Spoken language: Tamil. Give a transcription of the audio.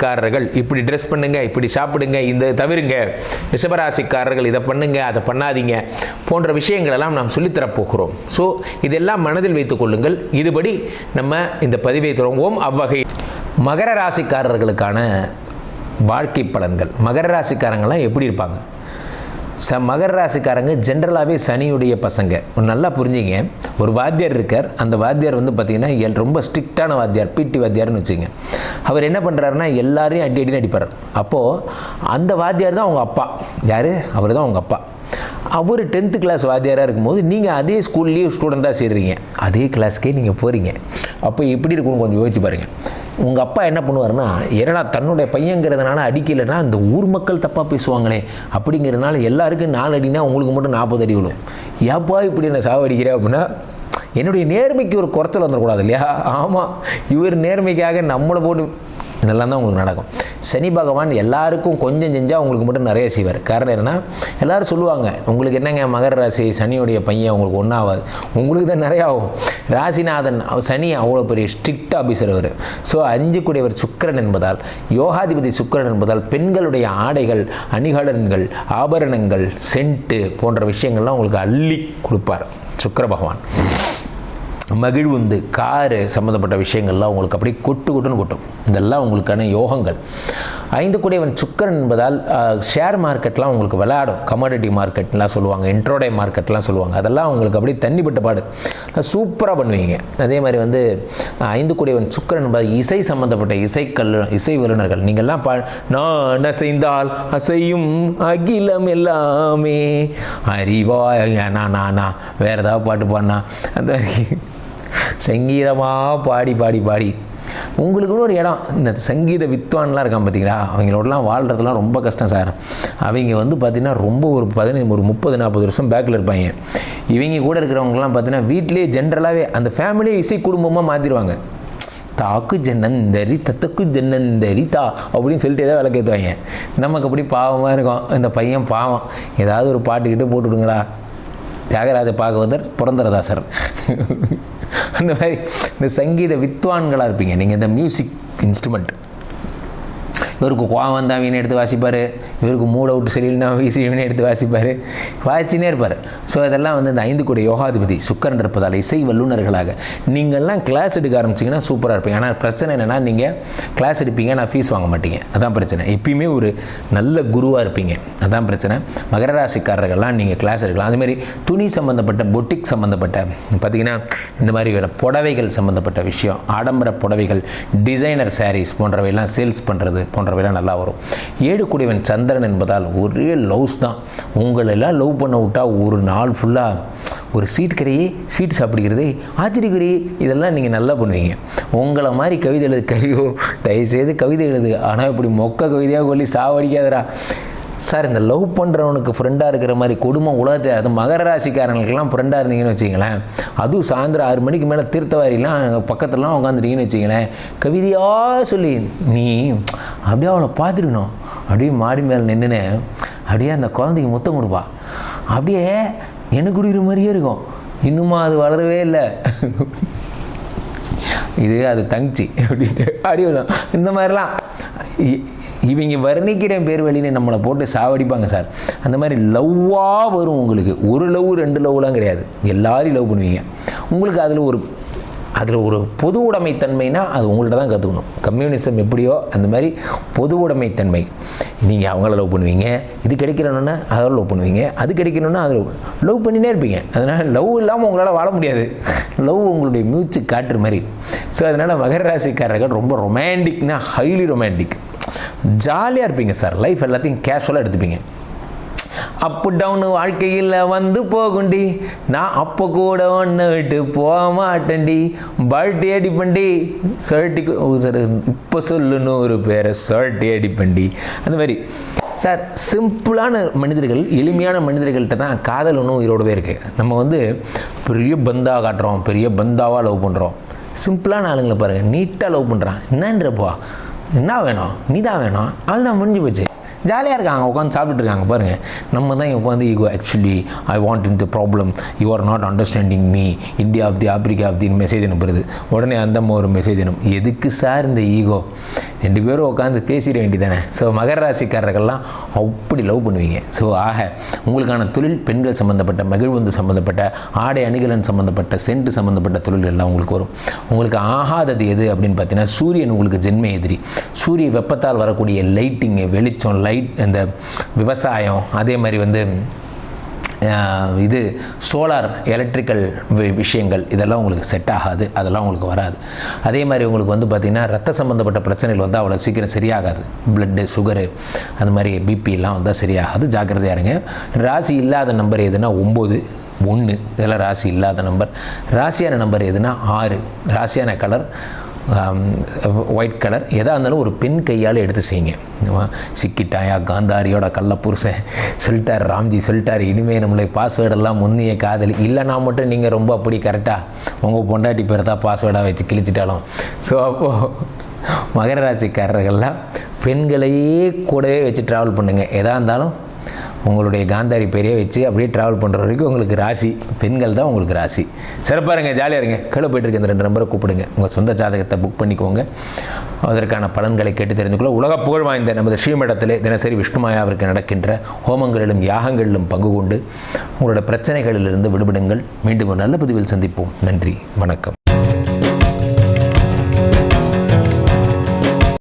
மேஷராசிக்காரர்கள் இப்படி ட்ரெஸ் பண்ணுங்க இப்படி சாப்பிடுங்க இந்த தவிருங்க. ரிஷபராசிக்காரர்கள் இதை பண்ணுங்க அதை பண்ணாதீங்க போன்ற விஷயங்களெல்லாம் நாம் சொல்லித்தரப்போகிறோம் ஸோ இதெல்லாம் மனதில் வைத்துக் கொள்ளுங்கள். இதுபடி நம்ம இந்த பதிவை தொடங்குவோம். அவ்வகை மகர ராசிக்காரர்களுக்கான வாழ்க்கை பலன்கள். மகர ராசிக்காரங்களாம் எப்படி இருப்பாங்க? ச மகர ராசிக்காரங்க ஜென்ரலாகவே சனியுடைய பசங்க. ஒரு நல்லா புரிஞ்சுங்க. ஒரு வாத்தியார் இருக்கார். அந்த வாத்தியார் வந்து பார்த்தீங்கன்னா எல் ரொம்ப ஸ்ட்ரிக்டான வாத்தியார் பிடி வாத்தியார்னு வச்சுங்க. அவர் என்ன பண்ணுறாருன்னா எல்லாரையும் அடி அடின்னு அடிப்பார். அப்போது அந்த வாத்தியார் தான் அவங்க அப்பா. யார்? அவர் தான் அவங்க அப்பா. அவர் டென்த்து கிளாஸ் வாத்தியாராக இருக்கும்போது நீங்கள் அதே ஸ்கூல்லேயே ஸ்டூடெண்ட்டாக சேர்றீங்க. அதே கிளாஸ்க்கே நீங்கள் போகிறீங்க அப்போ எப்படி இருக்கும்னு கொஞ்சம் யோசிச்சு பாருங்கள் உங்கள் அப்பா என்ன பண்ணுவாருன்னா என்னடா தன்னுடைய பையங்கிறதுனால அடிக்கலைன்னா இந்த ஊர் மக்கள் தப்பாக பேசுவாங்களே அப்படிங்கிறதுனால எல்லாருக்கும் நாலு அடினா உங்களுக்கு மட்டும் நாற்பது அடி விழும். ஏப்பா இப்படி என்ன சாவடிக்கிறேன் அப்படின்னா என்னுடைய நேர்மைக்கு ஒரு குறைச்சல் வந்துடக்கூடாது இல்லையா? ஆமாம் இவர் நேர்மைக்காக நம்மளை போட்டு இதெல்லாம் தான் உங்களுக்கு நடக்கும். சனி பகவான் எல்லாருக்கும் கொஞ்சம் செஞ்சால் உங்களுக்கு மட்டும் நிறைய செய்வார். காரணம் என்னென்னா எல்லாரும் சொல்லுவாங்க உங்களுக்கு என்னங்க மகர ராசி? சனியுடைய பையன் உங்களுக்கு ஒன்றாகாது உங்களுக்கு தான் நிறைய ஆகும். ராசிநாதன் சனி அவ்வளோ பெரிய ஸ்ட்ரிக்ட் ஆஃபீஸர் அவர். ஸோ அஞ்சு கூடியவர் சுக்கரன் என்பதால் யோகாதிபதி சுக்கிரன் என்பதால் பெண்களுடைய ஆடைகள் அணிகலன்கள் ஆபரணங்கள் சென்ட்டு போன்ற விஷயங்கள்லாம் உங்களுக்கு அள்ளி கொடுப்பார் சுக்கர பகவான். மகிழ்வுந்து காரு சம்மந்தப்பட்ட விஷயங்கள்லாம் உங்களுக்கு அப்படியே கொட்டு கொட்டுன்னு கொட்டும். இதெல்லாம் உங்களுக்கான யோகங்கள். ஐந்து கூடியவன் சுக்கரன் என்பதால் ஷேர் மார்க்கெட்லாம் உங்களுக்கு விளையாடும். கமாடிட்டி மார்க்கெட்லாம் சொல்லுவாங்க இன்ட்ரோடே மார்க்கெட்லாம் சொல்லுவாங்க. அதெல்லாம் உங்களுக்கு அப்படியே தண்ணிப்பட்ட பாடு. சூப்பராக பண்ணுவீங்க. அதே மாதிரி வந்து ஐந்து கூடியவன் சுக்கரன் என்பது இசை சம்மந்தப்பட்ட இசைக்கல் இசை வல்லுநர்கள். நீங்கள்லாம் பா நான் அசைந்தால் அசையும் அகிலம் எல்லாமே. அறிவாய் நான் நானா வேறு ஏதாவது பாட்டு பாடினா அந்த சங்கீதமாக பாடி பாடி பாடி. உங்களுக்குன்னு ஒரு இடம். இந்த சங்கீத வித்வான்லாம் இருக்கான் பார்த்தீங்களா அவங்களோடலாம் வாழ்கிறதுலாம் ரொம்ப கஷ்டம் சார். அவங்க வந்து பார்த்திங்கன்னா ரொம்ப ஒரு பதினஞ்சு ஒரு முப்பது நாற்பது வருஷம் பேக்கில் இருப்பாங்க. இவங்க கூட இருக்கிறவங்கலாம் பார்த்தீங்கன்னா வீட்டிலேயே ஜென்ரலாகவே அந்த ஃபேமிலியை இசை குடும்பமாக மாற்றிடுவாங்க தாக்கு ஜன்னந்தரி தத்தக்கு ஜன்னந்தரி தா அப்படின்னு சொல்லிட்டு ஏதாவது விளக்கேற்றுவாங்க நமக்கு அப்படி பாவமாக இருக்கும். இந்த பையன் பாவம். ஏதாவது ஒரு பாட்டுக்கிட்டு போட்டுவிடுங்களா தியாகராஜ பாகவதர் புரந்தரதாசர். அந்த மாதிரி இந்த சங்கீத வித்வான்களாக இருப்பீங்க. நீங்கள் இந்த மியூசிக் இன்ஸ்ட்ருமெண்ட் இவருக்கு கோவம் வந்தால் வீணை எடுத்து வாசிப்பார். இவருக்கு மூட் அவுட் சரியில்லைனா வீசி வீணை எடுத்து வாசிப்பார். வாசிச்சுனே இருப்பார். ஸோ இதெல்லாம் வந்து இந்த ஐந்து கோடி யோகாதிபதி சுக்கரன் இருப்பதால் இசை வல்லுநர்களாக நீங்கள்லாம் கிளாஸ் எடுக்க ஆரம்பிச்சிங்கன்னா சூப்பராக இருப்பீங்க. ஆனால் பிரச்சனை என்னென்னா நீங்கள் கிளாஸ் எடுப்பீங்க நான் ஃபீஸ் வாங்க மாட்டீங்க. அதான் பிரச்சனை. எப்பயுமே ஒரு நல்ல குருவாக இருப்பீங்க. அதான் பிரச்சனை. மகர ராசிக்காரர்கள்லாம் நீங்கள் கிளாஸ் எடுக்கலாம். அதுமாரி துணி சம்மந்தப்பட்ட பொட்டிக் சம்மந்தப்பட்ட பார்த்தீங்கன்னா இந்த மாதிரி புடவைகள் சம்மந்தப்பட்ட விஷயம் ஆடம்பர புடவைகள் டிசைனர் சாரீஸ் போன்றவையெல்லாம் சேல்ஸ் பண்ணுறது போன்ற போன்றவையெல்லாம் நல்லா வரும். ஏழு குடிவன் சந்திரன் என்பதால் ஒரே லவ்ஸ் தான். உங்களெல்லாம் லவ் பண்ண விட்டா ஒரு நாள் ஃபுல்லாக ஒரு சீட் கடையே சீட் சாப்பிடுகிறதே ஆச்சரியக்குறி இதெல்லாம் நீங்கள் நல்லா பண்ணுவீங்க. உங்களை மாதிரி கவிதை எழுது கரியோ தயவுசெய்து கவிதை எழுது. ஆனால் இப்படி மொக்க கவிதையாக சொல்லி சாவடிக்காதடா. சார் இந்த லவ் பண்ணுறவனுக்கு ஃப்ரெண்டாக இருக்கிற மாதிரி குடும்பம் உலகத்தை அது மகர ராசிக்காரங்களுக்கெல்லாம் ஃப்ரெண்டாக இருந்தீங்கன்னு வச்சிங்களேன் அதுவும் சாயந்தரம் ஆறு மணிக்கு மேலே தீர்த்தவாரிலாம் பக்கத்துலலாம் உட்காந்துட்டீங்கன்னு வச்சிங்களேன் கவிதையாக சொல்லி நீ அப்படியே அவளை பார்த்துருக்கணும் அப்படியே மாடி மேலே நின்றுன்னு அப்படியே அந்த குழந்தைக்கு முத்தம் கொடுப்பா. அப்படியே எனக்கு குடிக்கிற மாதிரியே இருக்கும். இன்னுமா அது வளரவே இல்லை. இது அது தங்கச்சி அப்படின்ட்டு. அப்படி வரும். இந்த மாதிரிலாம் இ- இவங்க வர்ணிக்கிற பேர் வழின்னு நம்மளை போட்டு சாவடிப்பாங்க சார். அந்த மாதிரி லவ்வாக வரும் உங்களுக்கு. ஒரு லவ் ரெண்டு லவ்லாம் கிடையாது. எல்லாரையும் லவ் பண்ணுவீங்க. உங்களுக்கு அதில் ஒரு அதில் ஒரு பொது உடைமைத்தன்மைனா அது உங்கள்ட்ட தான் கற்றுக்கணும் கம்யூனிசம் எப்படியோ அந்த மாதிரி பொது உடைமைத்தன்மை. நீங்கள் அவங்கள லவ் பண்ணுவீங்க இது கிடைக்கிறோன்னா அதை லவ் பண்ணுவீங்க அது கிடைக்கணுன்னா அதை லவ் பண்ணினே இருப்பீங்க. அதனால் லவ் இல்லாமல் உங்களால் வாழ முடியாது. லவ் உங்களுடைய மியூச்சு காட்டுற மாதிரி. ஸோ அதனால் மகர ராசிக்காரர்கள் ரொம்ப ரொமான்டிக்னா ஹைலி ரொமான்டிக் ஜாலியாக இருப்பீங்க சார் லைஃப் எல்லாத்தையும் கேஷுவலாக எடுத்துப்பீங்க. அப் டவுன் வாழ்க்கையில் வந்து போகுண்டி. நான் அப்போ கூட ஒன்று விட்டு போக மாட்டேன்டி. பல்ட்டி அடிப்பண்டி சர்ட்டி சார் இப்போ சொல்லுன்னு ஒரு பேரை சர்ட்டி அடிப்பண்டி அந்த மாதிரி. சார் சிம்பிளான மனிதர்கள் எளிமையான மனிதர்கள்ட்ட தான் காதல் ஒன்றும் உயிரோடவே இருக்குது நம்ம வந்து பெரிய பந்தா காட்டுறோம் பெரிய பந்தாவாக லவ் பண்ணுறோம் சிம்பிளான ஆளுங்களை பாருங்கள் நீட்டாக லவ் பண்ணுறான் என்னன்றப்பா? என்ன வேணும்? நீ தான் வேணும்? அவள் தான் முடிஞ்சு போச்சு. ஜாலியாக இருக்காங்க உட்காந்து சாப்பிட்டுட்டு இருக்காங்க பாருங்கள் நம்ம தான் உட்காந்து ego actually I want in the problem you are not understanding me India of the Africa of தின்னு மெசேஜ் அனுப்புறது. உடனே அந்த ஒரு மெசேஜ் அனுப்பும். எதுக்கு சார் இந்த ஈகோ ரெண்டு பேரும் உட்காந்து பேசிட வேண்டியதானே ஸோ மகர ராசிக்காரர்கள்லாம் அப்படி லவ் பண்ணுவீங்க. ஸோ ஆக உங்களுக்கான தொழில் பெண்கள் சம்மந்தப்பட்ட மகிழ்வந்து சம்மந்தப்பட்ட ஆடை அணிகலன் சம்மந்தப்பட்ட சென்ட் சம்மந்தப்பட்ட தொழில் எல்லாம் உங்களுக்கு வரும். உங்களுக்கு ஆகாதது எது அப்படின்னு பார்த்தீங்கன்னா சூரியன் உங்களுக்கு ஜென்ம எதிரி. சூரிய வெப்பத்தால் வரக்கூடிய லைட்டிங்கு வெளிச்சம் லைட் இந்த விவசாயம் அதே மாதிரி வந்து இது சோலார் எலக்ட்ரிக்கல் விஷயங்கள் இதெல்லாம் உங்களுக்கு செட் ஆகாது அதெல்லாம் உங்களுக்கு வராது. அதே மாதிரி உங்களுக்கு வந்து பார்த்திங்கன்னா ரத்த சம்மந்தப்பட்ட பிரச்சனைகள் வந்து அவ்வளோ சீக்கிரம் சரியாகாது. பிளட்டு சுகரு அந்த மாதிரி பிபி எல்லாம் வந்தால் சரியாகாது. ஜாக்கிரதையாக இருங்க. ராசி இல்லாத நம்பர் எதுனா ஒம்பது ஒன்று இதெல்லாம் ராசி இல்லாத நம்பர் ராசியான நம்பர் எதுனா ஆறு. ராசியான கலர் ஒயிட் கலர் எதாக இருந்தாலும் ஒரு பெண் கையால் எடுத்து செய்யுங்க. சிக்கிட்டாயா காந்தாரியோட கள்ளப்புருஷன். சொல்லிட்டார் ராம்ஜி சொல்லிட்டார் இனிமேல் நம்மளை பாஸ்வேர்டெல்லாம் முன்னிய காதலி. இல்லைனா மட்டும் நீங்கள் ரொம்ப அப்படி கரெக்டாக உங்கள் பொண்டாட்டி பேர் தான் பாஸ்வேர்டாக வச்சு கிழிச்சிட்டாலும். ஸோ அப்போது மகர ராசிக்காரர்கள்லாம் பெண்களையே கூடவே வச்சு ட்ராவல் பண்ணுங்கள் எதாக இருந்தாலும் உங்களுடைய காந்தாரி பெரிய வச்சு அப்படியே ட்ராவல் பண்ணுற வரைக்கும் உங்களுக்கு ராசி பெண்கள் தான் உங்களுக்கு ராசி. சிறப்பாக இருங்க ஜாலியாக இருங்க. கீழே போயிட்டு இருக்க இந்த ரெண்டு நம்பரை கூப்பிடுங்க. உங்கள் சொந்த ஜாதகத்தை புக் பண்ணிக்கோங்க. அதற்கான பலன்களை கேட்டு தெரிந்துக்கொள்ள உலக புகழ் வாய்ந்த நமது ஸ்ரீமடத்தில் தினசரி விஷ்ணுமாயாவிற்கு நடக்கின்ற ஹோமங்களிலும் யாகங்களிலும் பங்கு கொண்டு உங்களோட பிரச்சனைகளிலிருந்து விடுபடுங்கள். மீண்டும் ஒரு நல்ல பதிவில் சந்திப்போம். நன்றி வணக்கம்.